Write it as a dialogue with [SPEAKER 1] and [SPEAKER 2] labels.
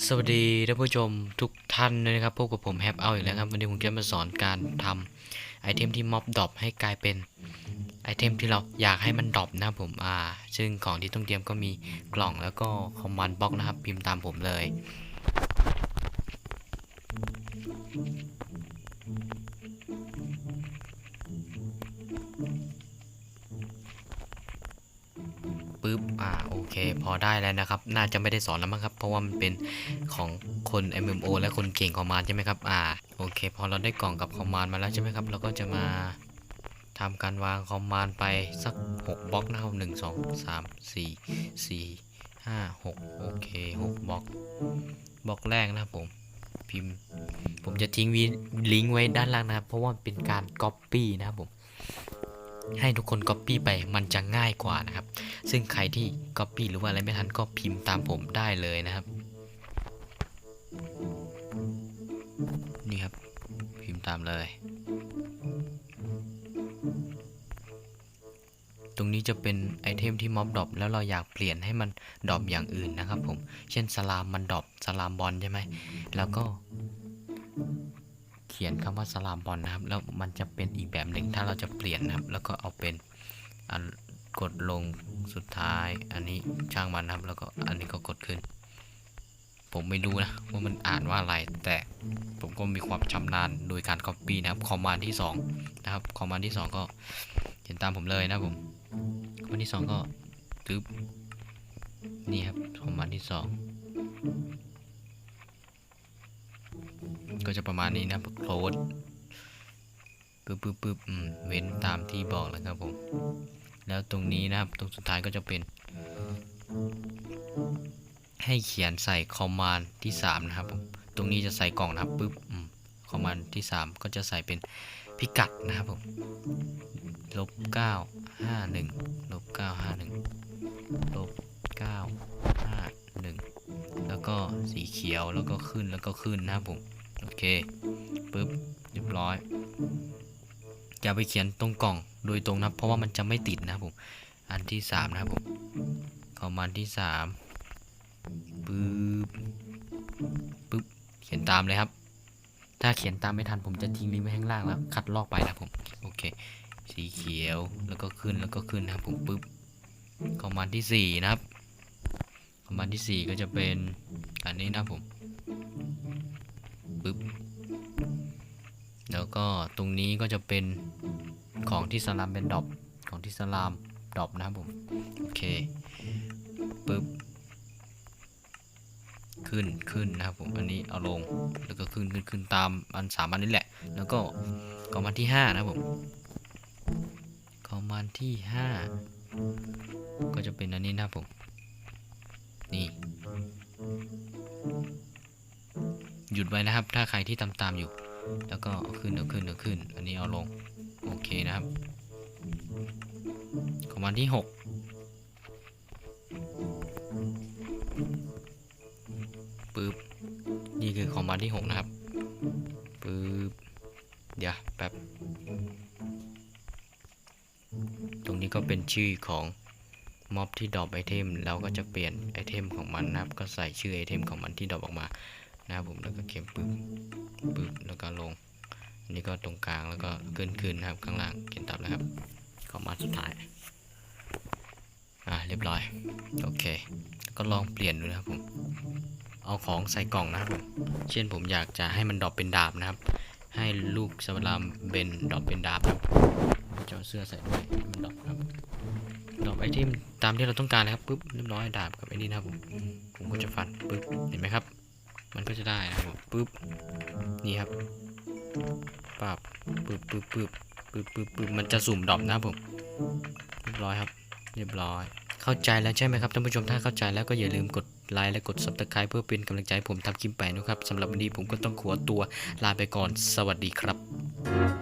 [SPEAKER 1] สวัสดีท่านผู้ชมทุกท่านเลยนะครับพบกับผมแฮปเอาอีกแล้วครับ วันนี้ผมจะมาสอนการทำไอเทมที่ม็อบดรอปให้กลายเป็นไอเทมที่เราอยากให้มันดรอปนะครับผมอ่า ซึ่งของที่ต้องเตรียมก็มีกล่องแล้วก็คอมมานด์บล็อกนะครับ พิมพ์ตามผมเลย ปึ๊บ อ่า โอเค พอได้แล้วนะครับ น่าจะไม่ได้สอนแล้วมั้งครับ เพราะว่ามันเป็นของคน MMO และคนเก่งคอมมานด์ใช่ไหมครับ อ่า โอเค พอเราได้กล่องกับคอมมานด์มาแล้วใช่ไหมครับ เราก็จะมาทำการวางคอมมานด์ไปสัก 6บล็อกนะครับหนึ่งสองสามสี่สี่ห้าหกโอเคหกบล็อกบล็อกแรกนะครับผมพิมพ์ ผมจะทิ้งวีลิงก์ไว้ด้านล่างนะครับ เพราะว่ามันเป็นการก๊อปปี้นะครับผม ให้ทุกคนก๊อปปี้ไปมันจะง่ายกว่านะครับ ซึ่งใครที่ก๊อปปี้หรือว่าอะไรไม่ทันก็พิมพ์ตามผมได้เลยนะครับ นี่ครับ พิมพ์ตามเลย ตรงนี้จะเป็นไอเทมที่ม็อบดรอปแล้วเราอยากเปลี่ยนให้มันดรอปอย่างอื่นนะครับผม เช่นสลามมันดรอปสลามบอลใช่ไหมแล้วก็ เขียนคำว่าสลามบอลนะครับ แล้วมันจะเป็นอีกแบบหนึ่งถ้าเราจะเปลี่ยนนะครับ แล้วก็เอาเป็นอันกดลงสุดท้าย อันนี้ช่างมันนะครับ แล้วก็อันนี้ก็กดขึ้น ผมไม่รู้นะว่ามันอ่านว่าอะไร แต่ผมก็มีความชำนาญโดยการ copy นะครับคอมมานด์ที่สองนะครับคอมมานด์ที่สองก็เขียนตามผมเลยนะครับผมคอมมานด์ที่สองก็ตึ๊บนี่ครับคอมมานด์ที่สอง ก็จะประมาณนี้นะโคลดปึ๊บปึ๊บปึ๊บเว้นตามที่บอกแล้วครับผม แล้วตรงนี้นะครับ ตรงสุดท้ายก็จะเป็น ให้เขียนใส่คอมมานด์ที่ 3 นะครับผม ตรงนี้จะใส่กล่องนะครับปึ๊บคอมมานด์ที่ 3 ก็จะใส่เป็นพิกัดนะครับผมลบ9 5 1ลบ9 5 1ลบ9 5 1แล้วก็สีเขียวแล้วก็ขึ้นแล้วก็ขึ้นนะครับผม เคปึ๊บเรียบร้อยอย่าไปเขียนตรงกล่องโดยตรงนะครับเพราะว่ามันจะไม่ติดนะผมอันที่สามนะครับผมคอมมานที่สามปึ๊บปึ๊บเขียนตามเลยครับ ถ้าเขียนตามไม่ทันผมจะทิ้งลิงก์ไว้ข้างล่างแล้ว คัดลอกไปนะผมโอเค สีเขียวแล้วก็ขึ้นแล้วก็ขึ้นนะครับผมปึ๊บคอมมานที่สี่นะครับคอมมานที่สี่ก็จะเป็นอันนี้นะผม ปึ๊บแล้วก็ตรงนี้ก็จะเป็นของที่สลามเป็นดรอปของที่สลามดรอปนะครับผมโอเคปึ๊บขึ้นขึ้นนะครับผมอันนี้เอาลงแล้วก็ขึ้นขึ้นขึ้นตามอันสามอันนี้แหละ แล้วก็คอมมานด์ที่ห้านะครับผมคอมมานด์ที่ห้าก็จะเป็นอันนี้นะครับผมนี่ หยุดไว้นะครับ ถ้าใครที่ตามตามอยู่ แล้วก็เอาขึ้นเอาขึ้นเอาขึ้น อันนี้เอาลง โอเคนะครับคอมมานด์ที่หกปึ๊บ นี่คือคอมมานด์ที่หกนะครับ ปึ๊บ เดี๋ยวแป๊บ ตรงนี้ก็เป็นชื่อของม็อบที่ดรอปไอเทมแล้วก็จะเปลี่ยนไอเทมของมันนะครับ ก็ใส่ชื่อไอเทมของมันที่ดรอปออกมา นะครับผมแล้วก็เขียนปึ๊บปึ๊บแล้วก็ลงอันนี้ก็ตรงกลางแล้วก็ขึ้นขึ้นนะครับ ข้างล่างเขียนตามนะครับก็มาสุดท้ายอ่าเรียบร้อยโอเค ก็ลองเปลี่ยนดูนะครับผมเอาของใส่กล่องนะครับผมเช่นผมอยากจะให้มันดรอปเป็นดาบนะครับ ให้ลูกสวรามเบนดรอปเป็นดาบครับจะเอาเสื้อใส่ด้วยให้มันดรอปครับดรอปไอเทมตามที่เราต้องการนะครับปุ๊บเรียบร้อยดาบกับไอ้นี่นะครับผมผมก็จะฟันปุ๊บเห็นไหมครับ มันก็จะได้นะครับผมปึ๊บนี่ครับปับปึ๊บปึ๊บปึ๊บปึ๊บปึ๊บปึ๊บมันจะสุ่มดรอปนะผมเรียบร้อยครับ เรียบร้อย เข้าใจแล้วใช่ไหมครับท่านผู้ชมถ้าเข้าใจแล้วก็อย่าลืมกดไลค์และกด subscribe เพื่อเป็นกำลังใจผมทำคลิปไปนะครับสำหรับวันนี้ผมก็ต้องขอตัวลาไปก่อนสวัสดีครับ